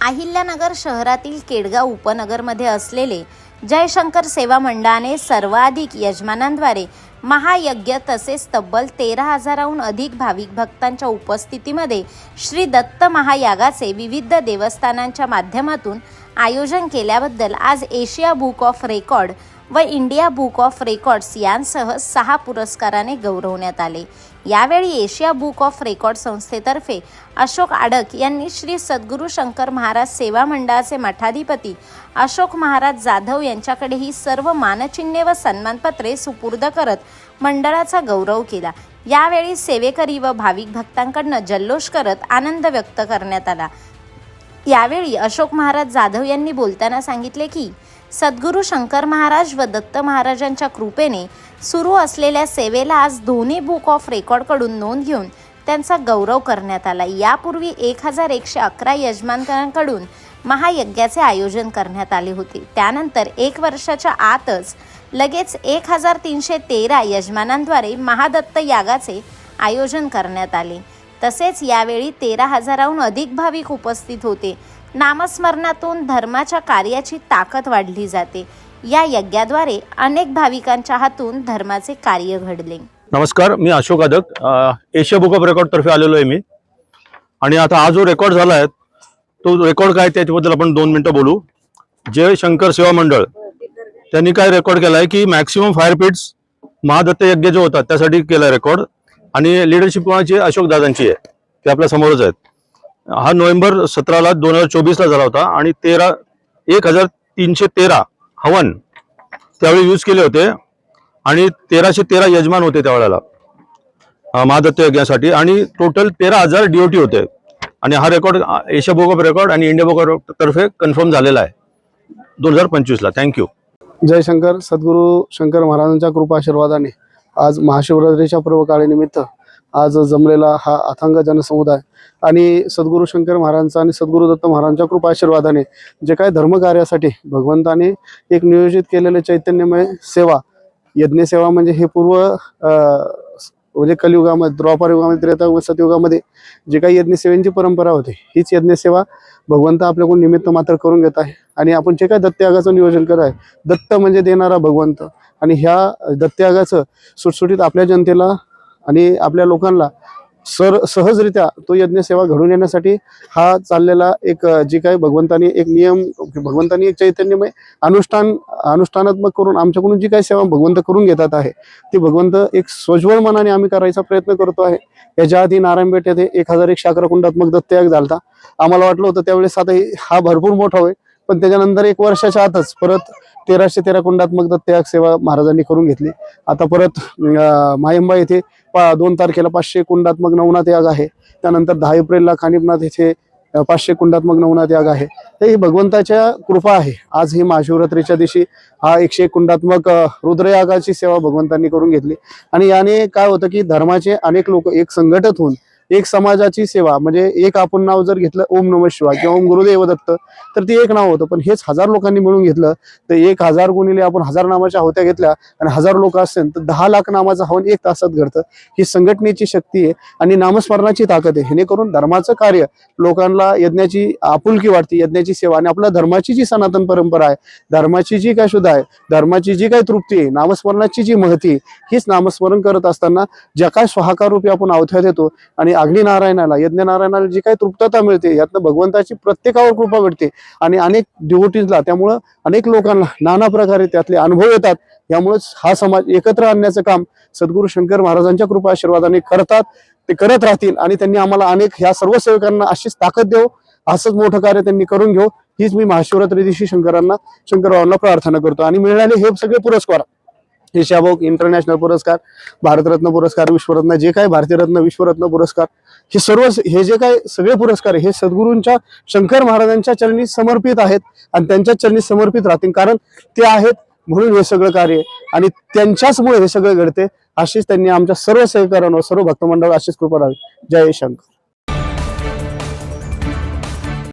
अहिल्यानगर शहरातील केडगाव उपनगरमध्ये असलेले जयशंकर सेवा मंडळाने सर्वाधिक यजमानांद्वारे महायज्ञ तसेच तब्बल तेरा हजाराहून अधिक भाविक भक्तांच्या उपस्थितीमध्ये श्री दत्त महायागाचे विविध देवस्थानांच्या माध्यमातून आयोजन केल्याबद्दल आज एशिया बुक ऑफ रेकॉर्ड व इंडिया बुक ऑफ रेकॉर्ड्स यांसह सहा पुरस्काराने गौरवण्यात आले. यावेळी एशिया बुक ऑफ रेकॉर्ड संस्थेतर्फे अशोक आडक यांनी श्री सद्गुरू शंकर महाराज सेवा मंडळाचे मठाधिपती अशोक महाराज जाधव यांच्याकडे ही सर्व मानचिन्हे व सन्मानपत्रे सुपूर्द करत मंडळाचा गौरव केला. यावेळी सेवेकरी व भाविक भक्तांकडनं जल्लोष करत आनंद व्यक्त करण्यात आला. यावेळी अशोक महाराज जाधव यांनी बोलताना सांगितले की सद्गुरू शंकर महाराज व दत्त महाराजांच्या कृपेने सुरू असलेल्या सेवेला आज दोन्ही बुक ऑफ रेकॉर्डकडून नोंद घेऊन त्यांचा गौरव करण्यात आला. यापूर्वी एक हजार एकशे अकरा यजमानकांकडून महायज्ञाचे आयोजन करण्यात आले होते. त्यानंतर एक वर्षाच्या आतच लगेच एक हजार तीनशे तेरा यजमानांद्वारे महादत्त यागाचे आयोजन करण्यात आले. तसेच यावेळी तेरा हजाराहून अधिक भाविक उपस्थित होते. नामस्मरणातून धर्माच्या कार्याची ताकद वाढली जाते. या यज्ञाद्वारे अनेक भाविकांच्या हातून धर्माचे कार्य घडले. नमस्कार मी Ashok Adak Asia book of record तर्फे आलेलो आहे मी. आणि आता हा जो रेकॉर्ड झाला आहे तो रेकॉर्ड काय त्याच्याबद्दल आपण दोन मिनिटं बोलू. जय शंकर सेवा मंडळ. त्यांनी काय रेकॉर्ड केला आहे की मॅक्सिमम फायर पिट्स महादत्त यज्ञ जो होता त्यासाठी केला रेकॉर्ड. आणि लिडरशिप कोणाची अशोक दादांची आहे. ते आपल्या समोरच आहेत. हा नोव्हेंबर सतराला दोन हजार चोवीसला झाला होता आणि तेरा एक हजार तीनशे तेरा हवन त्यावेळी यूज केले होते आणि तेराशे तेरा यजमान होते त्यावेळेला महादत्त यज्ञासाठी. आणि टोटल तेरा हजार डीओटी होते. आणि हा record Asia book of record आणि इंडिया बुक ऑफ तर्फे कन्फर्म झालेला आहे. दोन हजार पंचवीसला. थँक्यू जयशंकर सद्गुरू शंकर महाराजांच्या कृपा आशीर्वादाने आज महाशिवरात्रीच्या पर्वकाळीनिमित्त आज जमलेला हा अथांग जनसमुदाय. आणि सद्गुरू शंकर महाराजांचा आणि सद्गुरू दत्त महाराजांच्या कृपाशीर्वादाने जे काय धर्मकार्यासाठी भगवंताने एक नियोजित केलेले चैतन्यमय सेवा यज्ञसेवा म्हणजे हे पूर्व म्हणजे कलियुगामध्ये द्वापार युगामध्ये त्रेतायुग सतयुगामध्ये जे काही यज्ञसेवेंची परंपरा होती हीच यज्ञसेवा भगवंत आपल्याकडून निमित्त मात्र करून घेत आहे. आणि आपण जे काय दत्तयागाचं नियोजन करत आहे दत्त म्हणजे देणारा भगवंत. आणि ह्या दत्तयागाचं सुटसुटीत आपल्या जनतेला आणि आपल्या लोकांना सर सहजरित्या तो यज्ञसेवा घडून येण्यासाठी हा चाललेला एक जी काही भगवंतानी एक नियम भगवंतानी एक चैतन्यमय अनुष्ठान अनुष्ठानात्मक करून आमच्याकडून जी काही सेवा भगवंत करून घेतात आहे ती भगवंत एक सोज्वळ मनाने आम्ही करायचा प्रयत्न करतो आहे. याच्या आधी नारायणपेठ येथे एक हजार एक शाक्रकुंडात्मक दत्तयाग झालता. आम्हाला वाटलं होतं त्यावेळेस आता हा भरपूर मोठा होईल पण त्याच्यानंतर एक वर्षाच्या आतच परत तेराशे तेरा कुंडात्मक दत्तयाग सेवा महाराजांनी करून घेतली. आता परत मायंबा येथे पा दोन तारखेला पाचशे कुंडात्मक नवनाथ याग आहे. त्यानंतर दहा एप्रिलला खानिपनाथ येथे पाचशे कुंडात्मक नवनाथ याग आहे. तर ही भगवंताच्या कृपा आहे. आज ही महाशिवरात्रीच्या दिवशी हा एकशे कुंडात्मक रुद्रयागाची सेवा भगवंतांनी करून घेतली. आणि याने काय होतं की धर्माचे अनेक लोक एक संघटत होऊन एक समाजाची सेवा म्हणजे एक आपण नाव जर घेतलं ओम नम शिवा किंवा ओम गुरुदेव दत्त तर ते एक नाव होतं. पण हेच हजार लोकांनी मिळून घेतलं तर एक हजार गुणिले आपण हजार नामाच्या होत्या घेतल्या आणि हजार लोक असेल तर दहा लाख नामाचं हवन एक तासात घडतं. ही संघटनेची शक्ती आहे आणि नामस्मरणाची ताकद आहे. हेणेकरून धर्माचं कार्य लोकांना यज्ञाची आपुलकी वाटते यज्ञाची सेवा आणि आपल्या धर्माची जी सनातन परंपरा आहे धर्माची जी काय शुद्ध आहे धर्माची जी काय तृप्ती आहे नामस्मरणाची जी महती हीच नामस्मरण करत असताना ज्या काय स्वाहाकार रूपी आपण अवथ्या देतो आणि अग्निनारायणाला नारायणाला यज्ञ नारायणाला जी काही तृप्तता मिळते यातनं भगवंताची प्रत्येकावर कृपा भेटते आणि अनेक डिवोटीजला त्यामुळं अनेक लोकांना नाना प्रकारे त्यातले अनुभव येतात. यामुळेच हा समाज एकत्र आणण्याचं काम सद्गुरू शंकर महाराजांच्या कृपा आशीर्वादाने करतात. ते करत राहतील आणि त्यांनी आम्हाला अनेक ह्या सर्व सेवकांना अशीच ताकद देऊ असंच मोठं कार्य त्यांनी करून घेऊ हीच मी महाशिवरात्री दिवशी शंकरांना शंकरबाबांना प्रार्थना करतो. आणि मिळणारे हे सगळे पुरस्कार एशियाबोक इंटरनॅशनल पुरस्कार भारतरत्न पुरस्कार विश्वरत्न जे काय भारतीयरत्न विश्वरत्न पुरस्कार हे सर्व हे जे काय सगळे पुरस्कार हे सद्गुरूंच्या शंकर महाराजांच्या चरणी समर्पित आहेत आणि त्यांच्या चरणी समर्पित राहतील. कारण ते आहेत म्हणून हे सगळं कार्य आणि त्यांच्याचमुळे हे सगळं घडते. अशीच त्यांनी आमच्या सर्व सहकाऱ्यांवर सर्व भक्तमंडळ अशीच कृपा राहावी जय शंकर.